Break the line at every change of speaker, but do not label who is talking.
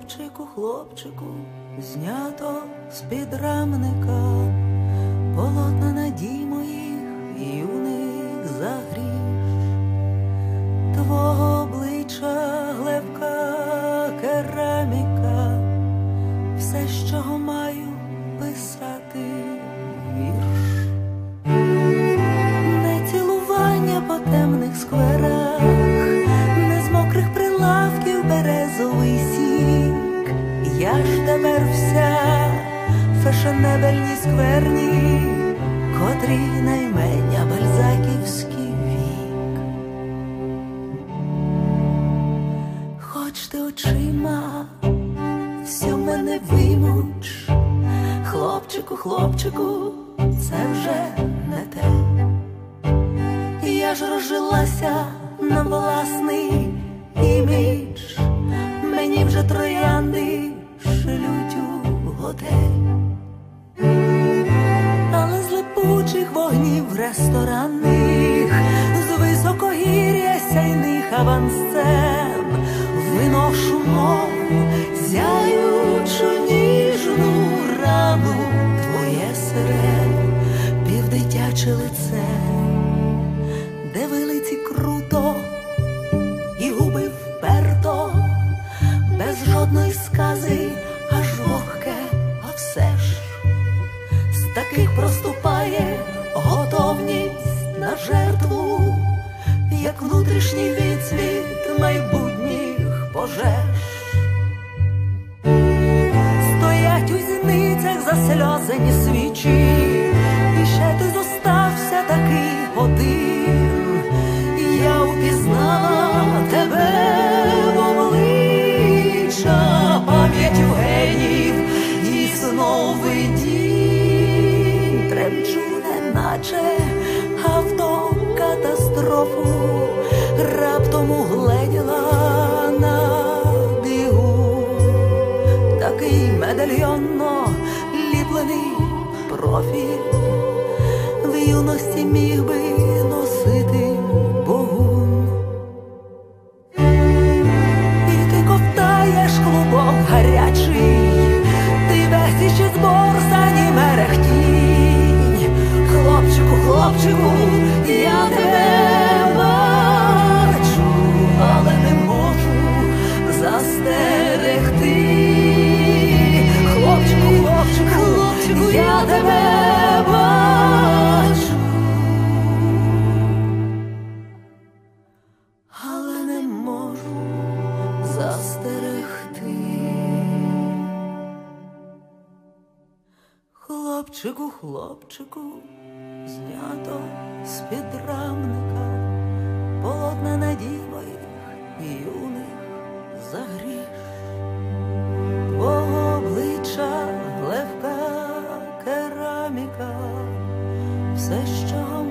Хлопчику, хлопчику, знято з-під рамника, полотна надій моїх юних загріш, твого обличчя глевка кераміка, все, з чого маю писати вірш, не цілування по темних скверах, не з мокрих прилавків березовий сік. Я ж тепер вся фешенебельні скверні, котрі наймення бальзаківський вік. Хоч ти очима всю мене вимуч, хлопчику, хлопчику, це вже не те. Я ж розжилася на власний імідж, мені вже троянди ресторанних, з високогір'я сяйних авансцен. Виношу мов зяючу ніжну рану твоє сирен, півдитяче лице де вилиці круто і губи вперто, без жодної скази, тремчу, неначе автокатастрофу, раптом угледіла на бігу. Такий медальйонно ліплений профіль в юності міг би я тебе бачу, але не можу застерегти. Хлопчику, хлопчику, хлопчику, я тебе бачу, але не можу застерегти. Хлопчику, хлопчику, знято з підрамника полотна надій моїх юних загріш. Твого обличчя легка кераміка, все, що